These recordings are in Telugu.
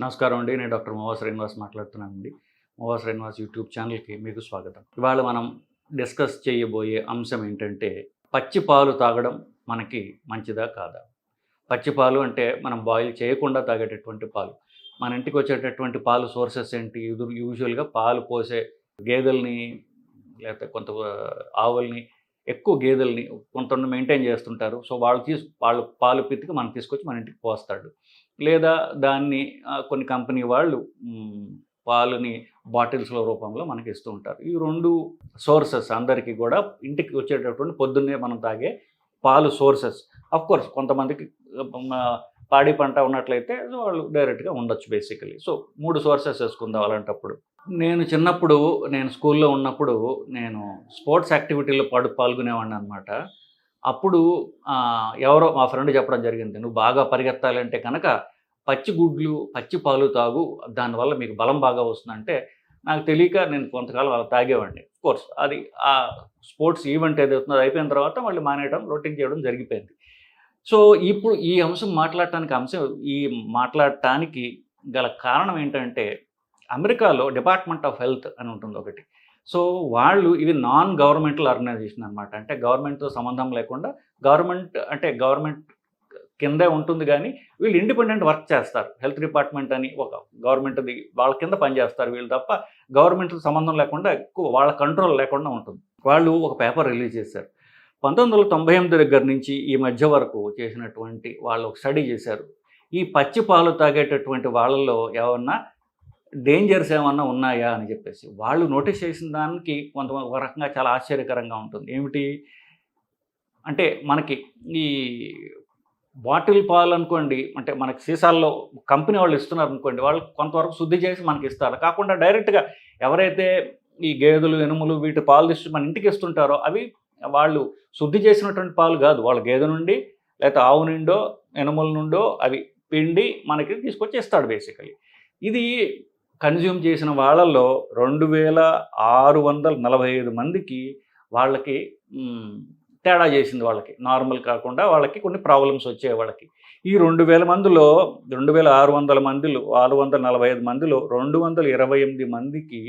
నమస్కారం అండి. నేను డాక్టర్ మోవా శ్రీనివాస్ మాట్లాడుతున్నానండి. మోవా శ్రీనివాస్ యూట్యూబ్ ఛానల్కి మీకు స్వాగతం. ఇవాళ మనం డిస్కస్ చేయబోయే అంశం ఏంటంటే పచ్చి పాలు తాగడం మనకి మంచిదా కాదా? పచ్చి పాలు అంటే మనం బాయిల్ చేయకుండా తాగేటటువంటి పాలు. మన ఇంటికి వచ్చేటటువంటి పాలు సోర్సెస్ ఏంటి? ఇది యూజువల్గా పాలు పోసే గేదెల్ని లేకపోతే కొంత ఆవుల్ని ఎక్కువ గేదెల్ని కొంత మెయింటైన్ చేస్తుంటారు. సో వాళ్ళు తీసు వాళ్ళు పాలు పితికి మనం తీసుకొచ్చి మన ఇంటికి పోస్తాడు. లేదా దాన్ని కొన్ని కంపెనీ వాళ్ళు పాలని పాలుని రూపంలో మనకి ఇస్తూ ఉంటారు. ఈ రెండు సోర్సెస్ అందరికీ కూడా ఇంటికి వచ్చేటటువంటి పొద్దున్నే మనం తాగే పాలు సోర్సెస్. కోర్స్ కొంతమందికి పాడి పంట ఉన్నట్లయితే వాళ్ళు డైరెక్ట్గా ఉండొచ్చు బేసికలీ. సో మూడు సోర్సెస్ వేసుకుందాం అలాంటప్పుడు. నేను చిన్నప్పుడు నేను స్కూల్లో ఉన్నప్పుడు నేను స్పోర్ట్స్ యాక్టివిటీలో పాడు పాల్గొనేవాడిని అనమాట అప్పుడు ఎవరో మా ఫ్రెండ్ చెప్పడం జరిగింది నువ్వు బాగా పరిగెత్తాలంటే కనుక పచ్చి గుడ్లు పచ్చి పాలు తాగు దానివల్ల మీకు బలం బాగా వస్తుందంటే నాకు తెలియక నేను కొంతకాలం అలా తాగేవాడిని కోర్స్ అది ఆ స్పోర్ట్స్ ఈవెంట్ ఏదైతుందో అది అయిపోయిన తర్వాత మళ్ళీ మానేయడం రొటీన్ చేయడం జరిగిపోయింది. సో ఇప్పుడు ఈ అంశం మాట్లాడటానికి అంశం ఈ మాట్లాడటానికి గల కారణం ఏంటంటే అమెరికాలో డిపార్ట్మెంట్ ఆఫ్ హెల్త్ అని ఉంటుంది ఒకటి. సో వాళ్ళు ఇవి నాన్ గవర్నమెంటల్ ఆర్గనైజేషన్ అనమాట అంటే గవర్నమెంట్తో సంబంధం లేకుండా గవర్నమెంట్ అంటే గవర్నమెంట్ కిందే ఉంటుంది కానీ వీళ్ళు ఇండిపెండెంట్ వర్క్ చేస్తారు. హెల్త్ డిపార్ట్మెంట్ అని ఒక గవర్నమెంట్ది వాళ్ళ కింద పనిచేస్తారు వీళ్ళు తప్ప గవర్నమెంట్తో సంబంధం లేకుండా ఎక్కువ వాళ్ళ కంట్రోల్ లేకుండా ఉంటుంది. వాళ్ళు ఒక పేపర్ రిలీజ్ చేశారు. పంతొమ్మిది వందల తొంభై ఎనిమిది దగ్గర నుంచి ఈ మధ్య వరకు చేసినటువంటి వాళ్ళు ఒక స్టడీ చేశారు. ఈ పచ్చి పాలు తాగేటటువంటి వాళ్ళల్లో ఏమన్నా డేంజర్స్ ఏమన్నా ఉన్నాయా అని చెప్పేసి. వాళ్ళు నోటీస్ చేసిన దానికి కొంత ఒక రకంగా చాలా ఆశ్చర్యకరంగా ఉంటుంది. ఏమిటి? అంటే మనకి ఈ బాటిల్ పాలు అనుకోండి అంటే మనకి సీసాల్లో కంపెనీ వాళ్ళు ఇస్తున్నారు అనుకోండి వాళ్ళు కొంతవరకు శుద్ధి చేసి మనకి ఇస్తారు. కాకుండా డైరెక్ట్గా ఎవరైతే ఈ గేదెలు ఎనుములు వీటి పాలు తీసి మన ఇంటికి ఇస్తుంటారో అవి వాళ్ళు శుద్ధి చేసినటువంటి పాలు కాదు. వాళ్ళ గేదె నుండి లేకపోతే ఆవు నుండో ఎనుముల నుండో అవి పిండి మనకి తీసుకొచ్చి ఇస్తాడు బేసికలీ. ఇది కన్జ్యూమ్ చేసిన వాళ్ళల్లో రెండు వేల ఆరు వందల నలభై ఐదు మందికి వాళ్ళకి తేడా చేసింది వాళ్ళకి. నార్మల్ కాకుండా వాళ్ళకి కొన్ని ప్రాబ్లమ్స్ వచ్చాయి వాళ్ళకి. ఈ రెండు వేల మందిలో రెండు వేల ఆరు వందల మందిలో ఆరు వందల నలభై ఐదు మందిలో రెండు వందల ఇరవై ఎనిమిది మందికి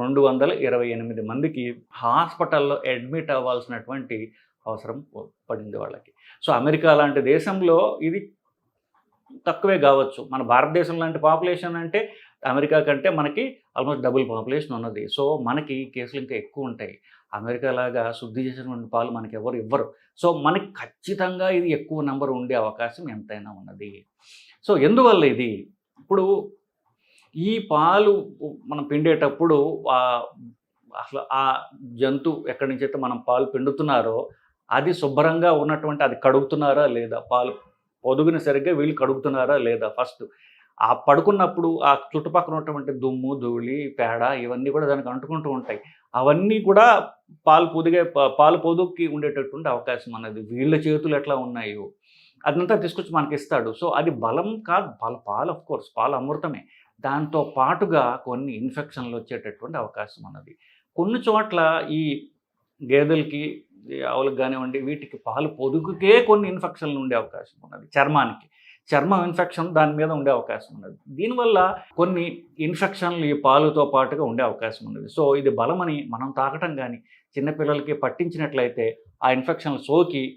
రెండు వందల ఇరవై ఎనిమిది మందికి హాస్పిటల్లో అడ్మిట్ అవ్వాల్సినటువంటి అవసరం పడింది వాళ్ళకి. సో అమెరికా లాంటి దేశంలో ఇది తక్కువే కావచ్చు. మన భారతదేశం లాంటి పాపులేషన్ అంటే అమెరికా కంటే మనకి ఆల్మోస్ట్ డబుల్ పాపులేషన్ ఉన్నది. సో మనకి కేసులు ఇంకా ఎక్కువ ఉంటాయి. అమెరికా లాగా శుద్ధి చేసినటువంటి పాలు మనకి ఎవరు ఇవ్వరు. సో మనకి ఖచ్చితంగా ఇది ఎక్కువ నెంబర్ ఉండే అవకాశం ఎంతైనా ఉన్నది. సో ఎందువల్ల ఇది? ఇప్పుడు ఈ పాలు మనం పిండేటప్పుడు అసలు ఆ జంతు ఎక్కడి నుంచి అయితే మనం పాలు పిండుతున్నారో అది శుభ్రంగా ఉన్నటువంటి అది కడుగుతున్నారా లేదా? పాలు పొదుగుని సరిగ్గా వీళ్ళు కడుగుతున్నారా లేదా? ఫస్ట్ ఆ పడుకున్నప్పుడు ఆ చుట్టుపక్కల ఉన్నటువంటి దుమ్ము ధూళి పేడ ఇవన్నీ కూడా దానికి అంటుకుంటూ ఉంటాయి. అవన్నీ కూడా పాలు పొదిగే పాలు పొదుక్కి ఉండేటటువంటి అవకాశం అన్నది వీళ్ళ చేతులు ఎట్లా ఉన్నాయో అదంతా తీసుకొచ్చి మనకి ఇస్తాడు. సో అది బలం కాదు. పాలు పాలు అఫ్ కోర్స్ పాలు అమృతమే. దాంతో పాటుగా కొన్ని ఇన్ఫెక్షన్లు వచ్చేటటువంటి అవకాశం అన్నది కొన్ని చోట్ల ఈ గేదెలకి ఆవులకు కానివ్వండి వీటికి పాలు పొదుగుకే కొన్ని ఇన్ఫెక్షన్లు ఉండే అవకాశం ఉన్నది. చర్మానికి. చర్మ ఇన్ఫెక్షన్ దాని మీద ఉండే అవకాశం ఉన్నది దీనివల్ల కొన్ని ఇన్ఫెక్షన్లు ఈ పాలుతో పాటుగా ఉండే అవకాశం ఉన్నది సో ఇది బలమని మనం తాగటం కానీ చిన్నపిల్లలకి పట్టించినట్లయితే ఆ ఇన్ఫెక్షన్లు సోకి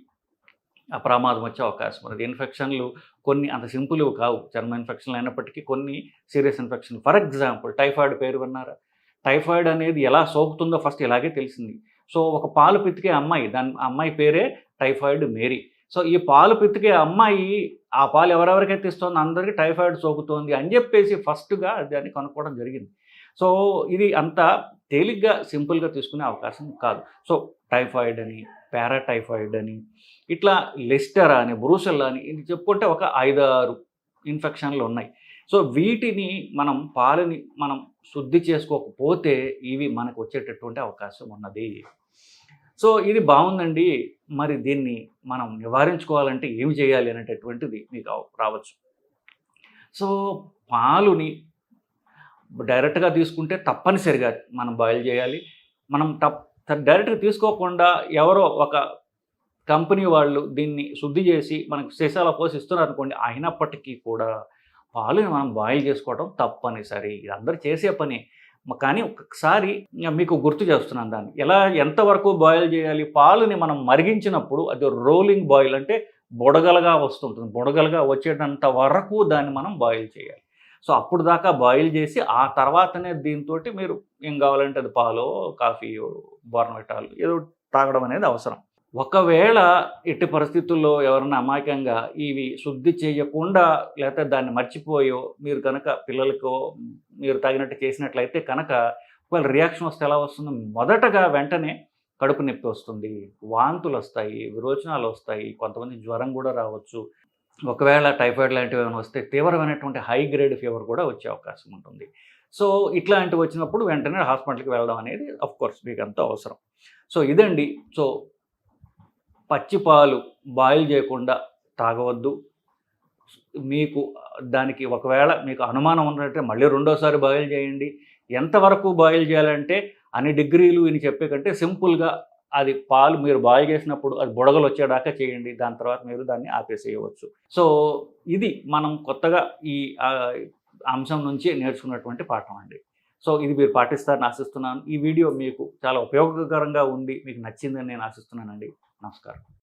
ఆ ప్రమాదం వచ్చే అవకాశం ఉన్నది ఇన్ఫెక్షన్లు కొన్ని అంత సింపుల్ కావు. చర్మ ఇన్ఫెక్షన్లు అయినప్పటికీ కొన్ని serious infection for example typhoid పేరు విన్నారా? టైఫాయిడ్ అనేది ఎలా సోకుతుందో ఫస్ట్ ఇలాగే తెలిసింది. సో ఒక పాలు పితికే అమ్మాయి దాని అమ్మాయి పేరే టైఫాయిడ్ మేరీ. సో ఈ పాలు పితికే అమ్మాయి ఆ పాలు ఎవరెవరికైతే ఇస్తుంది అందరికీ టైఫాయిడ్ సోకుతోంది అని చెప్పేసి ఫస్ట్గా దాన్ని కనుక్కోవడం జరిగింది. సో ఇది అంత తేలిగ్గా సింపుల్గా తీసుకునే అవకాశం కాదు. సో టైఫాయిడ్ అని పారాటైఫాయిడ్ అని ఇట్లా లెస్టర్ అని బ్రూసెల్ అని ఇది చెప్పుకుంటే ఒక ఐదారు ఇన్ఫెక్షన్లు ఉన్నాయి. సో వీటిని మనం పాలని మనం శుద్ధి చేసుకోకపోతే ఇవి మనకు వచ్చేటటువంటి అవకాశం ఉన్నది. సో ఇది బాగుందండి. మరి దీన్ని మనం నివారించుకోవాలంటే ఏమి చేయాలి అనేటటువంటిది మీకు రావచ్చు. సో పాలుని డైరెక్ట్గా తీసుకుంటే తప్పనిసరిగా మనం బాయిల్ చేయాలి. మనం తప్ డైరెక్ట్గా తీసుకోకుండా ఎవరో ఒక కంపెనీ వాళ్ళు దీన్ని శుద్ధి చేసి మనకు సీసాల పోసి ఇస్తున్నారు అనుకోండి అయినప్పటికీ కూడా పాలుని మనం బాయిల్ చేసుకోవడం తప్పనిసరి. ఇది అందరూ చేసే పని. కానీ ఒక్కసారి మీకు గుర్తు చేస్తున్నాను దాన్ని. ఎలా ఎంతవరకు బాయిల్ చేయాలి? పాలుని మనం మరిగించినప్పుడు అది రోలింగ్ బాయిల్ అంటే బుడగలుగా వస్తుంటుంది. బుడగలుగా వచ్చేటంత వరకు దాన్ని మనం బాయిల్ చేయాలి. సో అప్పుడు దాకా బాయిల్ చేసి ఆ తర్వాతనే దీంతో మీరు ఏం కావాలంటే అది పాలో కాఫీ బోర్నవిటాలు ఏదో తాగడం అనేది అవసరం. ఒకవేళ ఎట్టి పరిస్థితుల్లో ఎవరైనా అమాయకంగా ఇవి శుద్ధి చేయకుండా లేకపోతే దాన్ని మర్చిపోయో మీరు కనుక పిల్లలకో మీరు తగినట్టు చేసినట్లయితే కనుక ఒకవేళ రియాక్షన్ వస్తే ఎలా వస్తుంది? మొదటగా వెంటనే కడుపు నొప్పి వస్తుంది వాంతులు వస్తాయి విరోచనాలు వస్తాయి కొంతమంది జ్వరం కూడా రావచ్చు. ఒకవేళ టైఫాయిడ్ లాంటివి ఏమైనా వస్తే తీవ్రమైనటువంటి హై గ్రేడ్ ఫీవర్ కూడా వచ్చే అవకాశం ఉంటుంది. సో ఇట్లాంటివి వచ్చినప్పుడు వెంటనే హాస్పిటల్కి వెళ్ళడం అనేది అఫ్ కోర్స్ మీకు అంతా అవసరం. సో ఇదండి. సో పచ్చి పాలు బాయిల్ చేయకుండా తాగవద్దు. మీకు దానికి ఒకవేళ మీకు అనుమానం ఉన్నట్టే మళ్ళీ రెండోసారి బాయిల్ చేయండి. ఎంతవరకు బాయిల్ చేయాలంటే అన్ని డిగ్రీలు ఇని చెప్పే కంటే సింపుల్గా అది పాలు మీరు బాయిల్ చేసినప్పుడు అది బుడగలు వచ్చేదాకా చేయండి. దాని తర్వాత మీరు దాన్ని ఆపేసేయవచ్చు. సో ఇది మనం కొత్తగా ఈ అంశం నుంచి నేర్చుకున్నటువంటి పాఠం అండి. సో ఇది మీరు పాటిస్తారని ఆశిస్తున్నాను. ఈ వీడియో మీకు చాలా ఉపయోగకరంగా ఉంది. మీకు నచ్చిందని నేను ఆశిస్తున్నానండి. నమస్కారం.